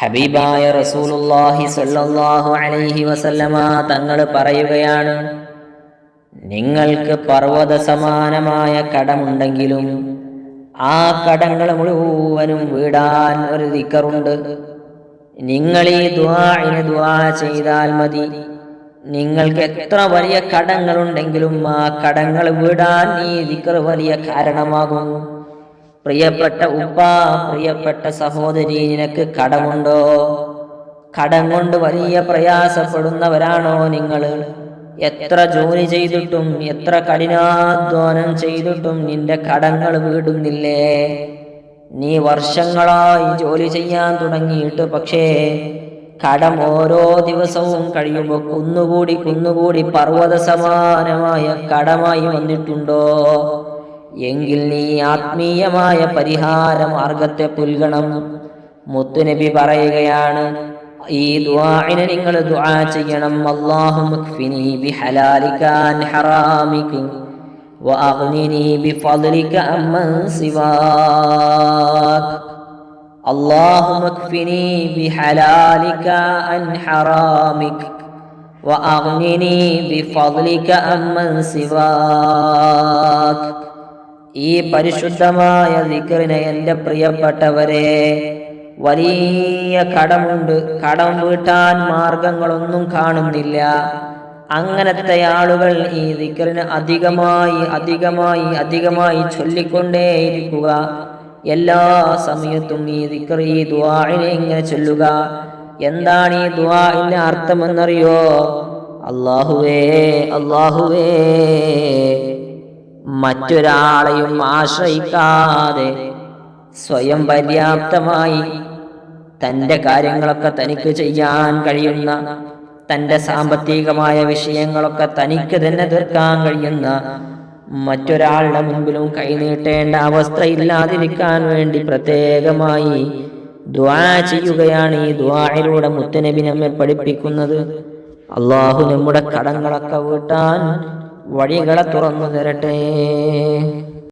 ഹബീബായ റസൂലുള്ളാഹി സ്വല്ലല്ലാഹു അലൈഹി വസല്ലമ തങ്ങൾ പറയുകയാണ് നിങ്ങൾക്ക് പർവത സമാനമായ കടമുണ്ടെങ്കിലും ആ കടങ്ങൾ മുഴുവനും വീടാൻ ഒരു ദിക്കറുണ്ട്. നിങ്ങൾ ഈ ദ്വാഇന് ദ്വാ ചെയ്താൽ മതി. നിങ്ങൾക്ക് എത്ര വലിയ കടങ്ങളുണ്ടെങ്കിലും ആ കടങ്ങൾ വീടാൻ ഈ ദിക്കർ വലിയ കാരണമാകും. പ്രിയപ്പെട്ട ഉപ്പ പ്രിയപ്പെട്ട സഹോദരി നിനക്ക് കടമുണ്ടോ? കടം കൊണ്ട് വലിയ പ്രയാസപ്പെടുന്നവരാണോ നിങ്ങൾ എത്ര ജോലി ചെയ്തിട്ടും എത്ര കഠിനാധ്വാനം ചെയ്തിട്ടും നിന്റെ കടങ്ങൾ വീടുന്നില്ലേ? നീ വർഷങ്ങളായി ജോലി ചെയ്യാൻ തുടങ്ങിയിട്ട് പക്ഷേ കടം ഓരോ ദിവസവും കഴിയുമ്പോൾ കുന്നുകൂടി കുന്നുകൂടി പർവത സമാനമായ കടമായി വന്നിട്ടുണ്ടോ? എങ്കിൽ നീ ആത്മീയമായ പരിഹാര മാർഗത്തെ പുൽകണം മുത്തുനബി പറയുകയാണ് ഈ ദുആഇനെ നിങ്ങൾ ദുആ ചെയ്യണം അല്ലാഹു മക്ഫിനി ബിഹലാലിക അൻ ഹറാമിക വഅഗ്നിനി ബിഫദ്ലിക അമ്മൻ സിവാക് اللهم اكفني بحلالك عن حرامك وأغنني بفضلك عمن سواك ഈ പരിശുദ്ധമായ ദിക്കറിനെ എന്റെ പ്രിയപ്പെട്ടവരെ വലിയ കടമുണ്ട്. കടം വീട്ടാൻ മാർഗങ്ങളൊന്നും കാണുന്നില്ല. അങ്ങനത്തെ ആളുകൾ ഈ ദിക്കറിന് അധികമായി അധികമായി അധികമായി ചൊല്ലിക്കൊണ്ടേയിരിക്കുക. എല്ലാ സമയത്തും ഈ ദിക്കർ ഈ ദുആഇനെ ഇങ്ങനെ ചൊല്ലുക. എന്താണ് ഈ ദുആഇന്റെ അർത്ഥമെന്നറിയോ? അള്ളാഹുവേ അള്ളാഹുവേ മറ്റൊരാളെയും ആശ്രയിക്കാതെ സ്വയം പര്യാപ്തമായി തന്റെ കാര്യങ്ങളൊക്കെ തനിക്ക് ചെയ്യാൻ കഴിയുന്ന തന്റെ സാമ്പത്തികമായ വിഷയങ്ങളൊക്കെ തനിക്ക് തന്നെ തീർക്കാൻ കഴിയുന്ന മറ്റൊരാളുടെ മുൻപിലും കൈനീട്ടേണ്ട അവസ്ഥ ഇല്ലാതിരിക്കാൻ വേണ്ടി പ്രത്യേകമായി ദ്വാ ചെയ്യുകയാണ് ഈ ദ്വായിലൂടെ മുത്തനബി നമ്മെ പഠിപ്പിക്കുന്നത്. അള്ളാഹു നമ്മുടെ കടങ്ങളൊക്കെ വീട്ടാൻ വഴികളെ തുറന്നു തരട്ടെ.